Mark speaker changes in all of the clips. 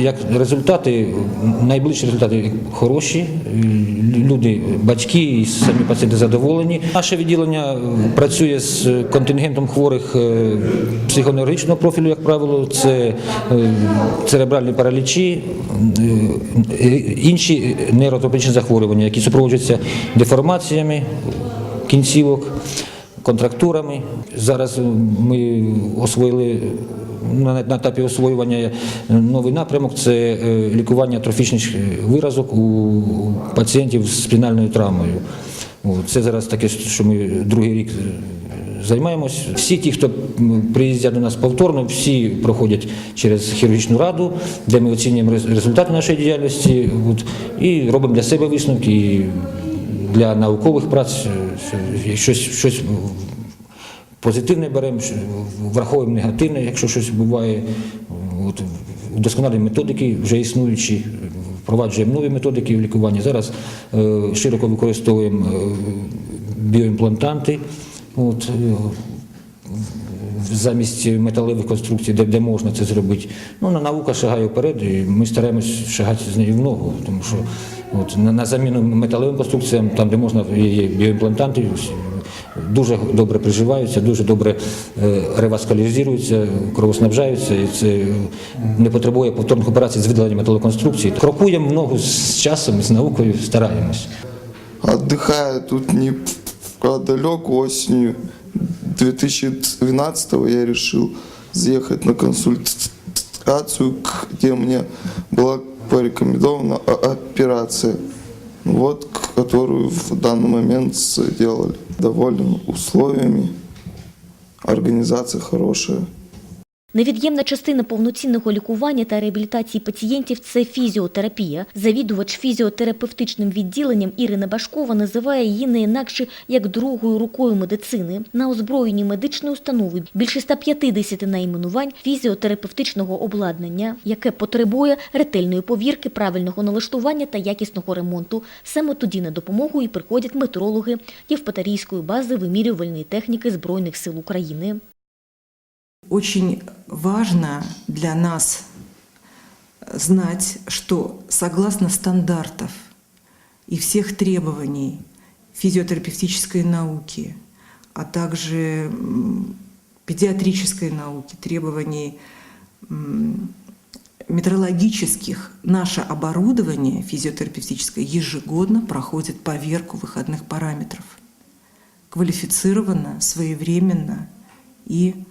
Speaker 1: Як результати, найближчі результати хороші. Люди, батьки і самі пацієнти задоволені. Наше відділення працює з контингентом хворих е, психоневрологічного профілю, як правило, це е, церебральні паралічі, е, інші нейротропічні захворювання, які супроводжуються деформаціями кінцівок контрактурами. Зараз ми освоїли на на етапі освоювання новий напрямок це е, лікування атрофічних виразок у пацієнтів з спінальною травмою. Це зараз таке, що ми другий рік е, займаємось. Всі ті, хто приїздять до нас повторно, всі проходять через хірургічну раду, де ми оцінюємо результати нашої діяльності і робимо для себе висновки. Для наукових праць е, щось, щось позитивне беремо, враховуємо негативне, якщо щось буває. От, Вдосконалюємо методики вже існуючі, впроваджуємо нові методики в лікуванні. Зараз е, широко використовуємо е, біоімплантанти. От, е, замість металевих конструкцій, де, де можна це зробити. Ну, на- наука шагає вперед, і ми стараємось шагати з нею в ногу, тому що от, на, на заміну металевим конструкціям, там, де можна, є біоімплантанти, дуже добре приживаються, дуже добре е, реваскалізуються, кровоснабжаються, і це е, не потребує повторних операцій з видалення металоконструкцій. Крокуємо ногу з часом, з наукою, стараємось.
Speaker 2: Отдыхая тут неподалеку осенью 2012 я решил заехать на консультацию, где мне была порекомендована операция, вот, которую в данный момент сделали. Доволен условиями, организация хорошая.
Speaker 3: Невід'ємна частина повноцінного лікування та реабілітації пацієнтів це фізіотерапія. Завідувач фізіотерапевтичним відділенням Ірина Башкова називає її не інакше як другою рукою медицини. На озброєнні медичної установи більше 150 найменувань фізіотерапевтичного обладнання, яке потребує ретельної повірки, правильного налаштування та якісного ремонту. Саме тоді на допомогу і приходять метрологи Євпаторійської бази вимірювальної техніки Збройних сил України.
Speaker 4: Очень важно для нас знать, что согласно стандартов и всех требований физиотерапевтической науки, а также педиатрической науки, требований метрологических, наше оборудование физиотерапевтическое ежегодно проходит поверку выходных параметров. Квалифицированно, своевременно и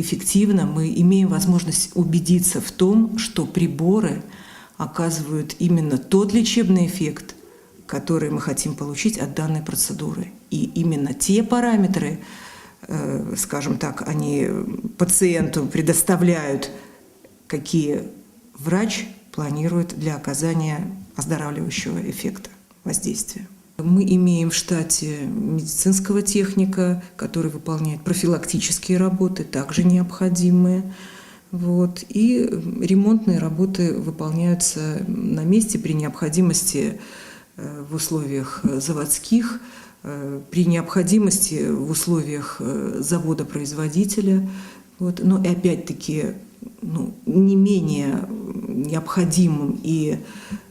Speaker 4: эффективно мы имеем возможность убедиться в том, что приборы оказывают именно тот лечебный эффект, который мы хотим получить от данной процедуры. И именно те параметры, э, скажем так, они пациенту предоставляют, какие врач планирует для оказания оздоравливающего эффекта воздействия. Мы имеем в штате медицинского техника, который выполняет профилактические работы, также необходимые. Вот. И ремонтные работы выполняются на месте при необходимости э, в условиях заводских, э, при необходимости в условиях э, завода-производителя. Вот. Но и опять-таки ну, не менее необходимым и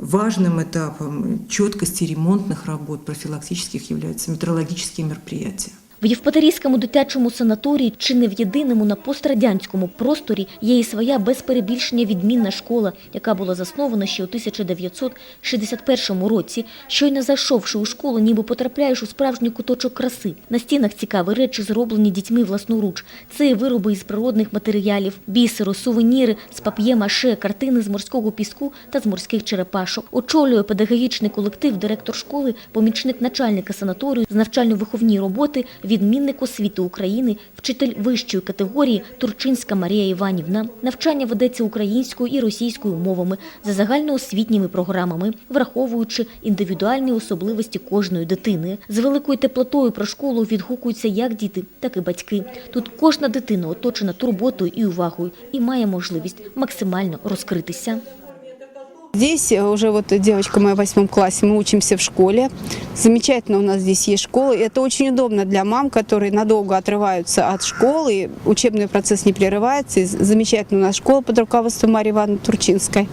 Speaker 4: важным этапом четкости ремонтных работ профилактических являются метрологические мероприятия.
Speaker 3: В Євпаторійському дитячому санаторії чи не в єдиному на пострадянському просторі є і своя без перебільшення відмінна школа, яка була заснована ще у 1961 році. Щойно зайшовши у школу, ніби потрапляєш у справжній куточок краси. На стінах цікаві речі, зроблені дітьми власноруч. Це вироби із природних матеріалів, бісеру, сувеніри з пап'є-маше, картини з морського піску та з морських черепашок. Очолює педагогічний колектив директор школи, помічник начальника санаторію з навчально-виховні роботи, відмінник освіти України, вчитель вищої категорії Турчинська Марія Іванівна. Навчання ведеться українською і російською мовами за загальноосвітніми програмами, враховуючи індивідуальні особливості кожної дитини. З великою теплотою про школу відгукуються як діти, так і батьки. Тут кожна дитина оточена турботою і увагою і має можливість максимально розкритися.
Speaker 5: Здесь э, уже вот девочка моя в восьмом классе, мы учимся в школе. Замечательно у нас здесь есть школа. И это очень удобно для мам, которые надолго отрываются от школы. и Учебный процесс не прерывается. И замечательно у нас школа под руководством Марии Ивановны Турчинской.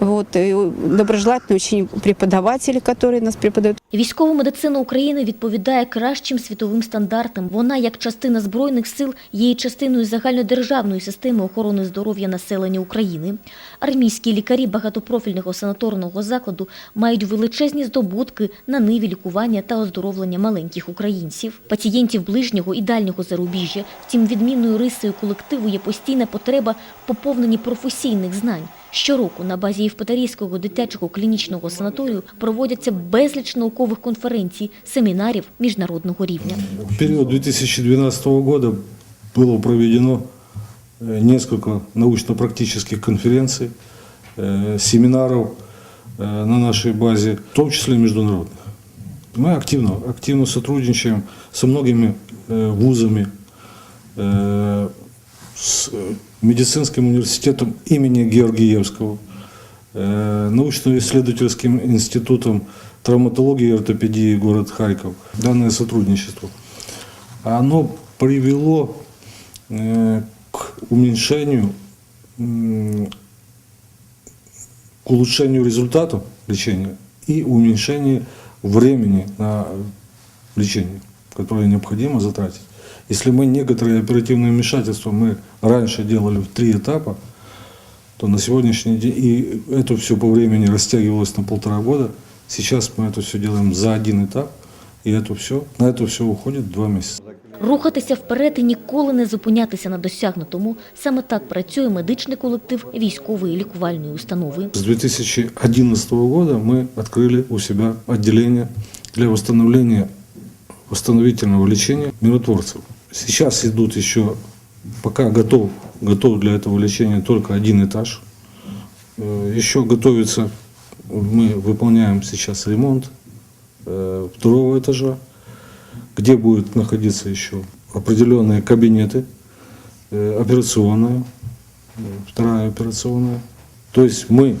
Speaker 5: Вот, и доброжелательные очень преподаватели, которые нас преподают.
Speaker 3: Військова медицина України відповідає кращим світовим стандартам. Вона, як частина Збройних сил, є і частиною загальнодержавної системи охорони здоров'я населення України. Армійські лікарі багатопрофільного санаторного закладу мають величезні здобутки на ниві лікування та оздоровлення маленьких українців, пацієнтів ближнього і дальнього зарубіжжя. Втім, відмінною рисою колективу є постійна потреба в професійних знань. Щороку на базі Євпаторійського дитячого клінічного санаторію проводяться безліч наукових конференцій, семінарів міжнародного рівня.
Speaker 6: В период 2012 года было проведено несколько научно-практических конференций, э, семинаров э, на нашей базе, в том числе международных. Мы активно, активно сотрудничаем со многими э, вузами, э, с э, медицинским университетом имени Георгиевского, э, научно-исследовательским институтом травматологии и ортопедии город Харьков. Данное сотрудничество, оно привело э, к уменьшению, к улучшению результатов лечения и уменьшению времени на лечение, которое необходимо затратить. Если мы некоторые оперативные вмешательства мы раньше делали в три этапа, то на сегодняшний день, и это все по времени растягивалось на полтора года, сейчас мы это все делаем за один этап, и это все, на это все уходит два месяца.
Speaker 3: Рухатися вперед і ніколи не зупинятися на досягнутому. Саме так працює медичний колектив військової лікувальної установи.
Speaker 6: С 2011 года мы открыли у себя отделение для восстановления восстановительного лечения миротворцев. Сейчас идут еще, пока готов, готов для этого лечения только один этаж. Э, Еще готовится, мы выполняем сейчас ремонт э, второго этажа, Где будут находиться еще определенные кабинеты, э, операционная, э, вторая операционная. То есть мы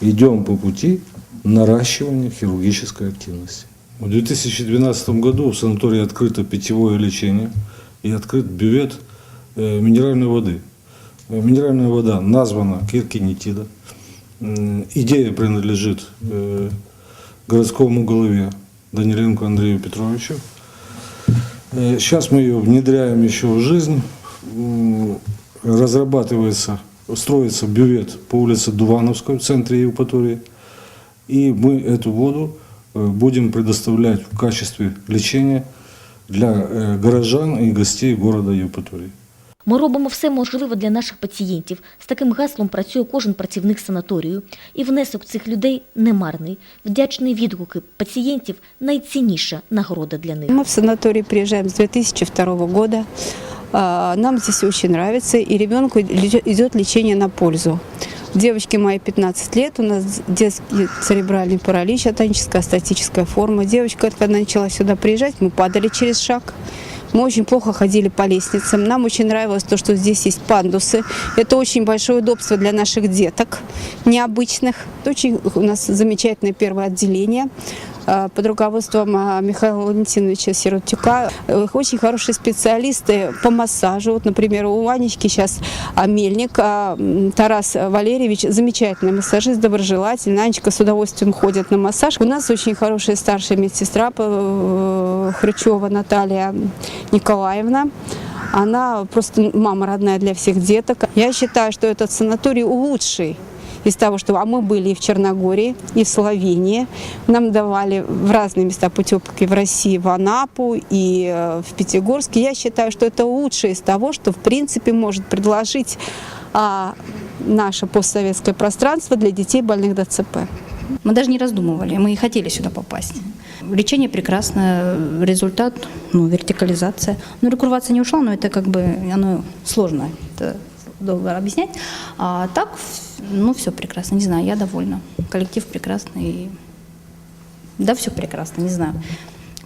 Speaker 6: идем по пути наращивания хирургической активности. В 2012 году в санатории открыто питьевое лечение и открыт бювет э, минеральной воды. Минеральная вода названа Киркинетида. Идея принадлежит городскому голове Даниленко Андрею Петровичу. Э, Сейчас мы ее внедряем еще в жизнь. М, Разрабатывается, строится бювет по улице Дувановской в центре Евпатории. И мы эту воду э, будем предоставлять в качестве лечения для э, горожан и гостей города Евпатории.
Speaker 3: Ми робимо все можливе для наших пацієнтів. З таким гаслом працює кожен працівник санаторію. І внесок цих людей немарний. Вдячні відгуки пацієнтів – найцінніша нагорода для них.
Speaker 5: Мы в санаторий приезжаем с 2002 года. А, Нам здесь очень нравится, и ребенку ле- идет лечение на пользу. Девочке моей 15 лет, у нас детский церебральный паралич, атоническая статическая форма. Девочка, когда начала сюда приезжать, мы падали через шаг. Мы очень плохо ходили по лестницам. Нам очень нравилось то, что здесь есть пандусы. Это очень большое удобство для наших деток необычных. Это очень у нас замечательное первое отделение э, под руководством э, Михаила Валентиновича Сиротюка. Э, Очень хорошие специалисты по массажу. Вот, например, у Ванечки сейчас а, Мельник, а, м, Тарас Валерьевич, замечательный массажист, доброжелательный. Анечка с удовольствием ходит на массаж. У нас очень хорошая старшая медсестра э, Хрычева Наталья Николаевна. Она просто мама родная для всех деток. Я считаю, что этот санаторий лучший из того, что а мы были и в Черногории, и в Словении. Нам давали в разные места путевки в России, в Анапу и э, в Пятигорске. Я считаю, что это лучшее из того, что в принципе может предложить а, наше постсоветское пространство для детей больных ДЦП.
Speaker 7: Мы даже не раздумывали, мы и хотели сюда попасть. Лечение прекрасное, результат, ну, вертикализация. Ну, рекурвация не ушла, но это как бы, оно сложно, это долго объяснять. А так, ну, все прекрасно, не знаю, я довольна. Коллектив прекрасный, да, все прекрасно, не знаю.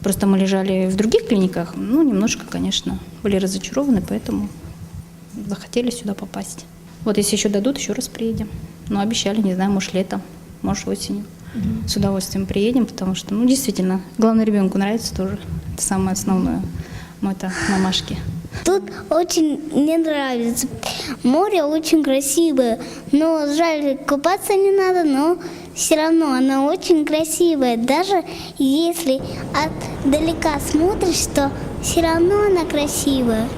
Speaker 7: Просто мы лежали в других клиниках, ну, немножко, конечно, были разочарованы, поэтому захотели сюда попасть. Вот если еще дадут, еще раз приедем. Но обещали, не знаю, может, летом, может, осенью. С удовольствием приедем, потому что, ну, действительно, главное, ребенку нравится тоже. Это самое основное. Мы это мамашки.
Speaker 8: Тут очень мне нравится. Море очень красивое, но жаль, купаться не надо, но все равно оно очень красивое. Даже если отдалека смотришь, то все равно она красивая.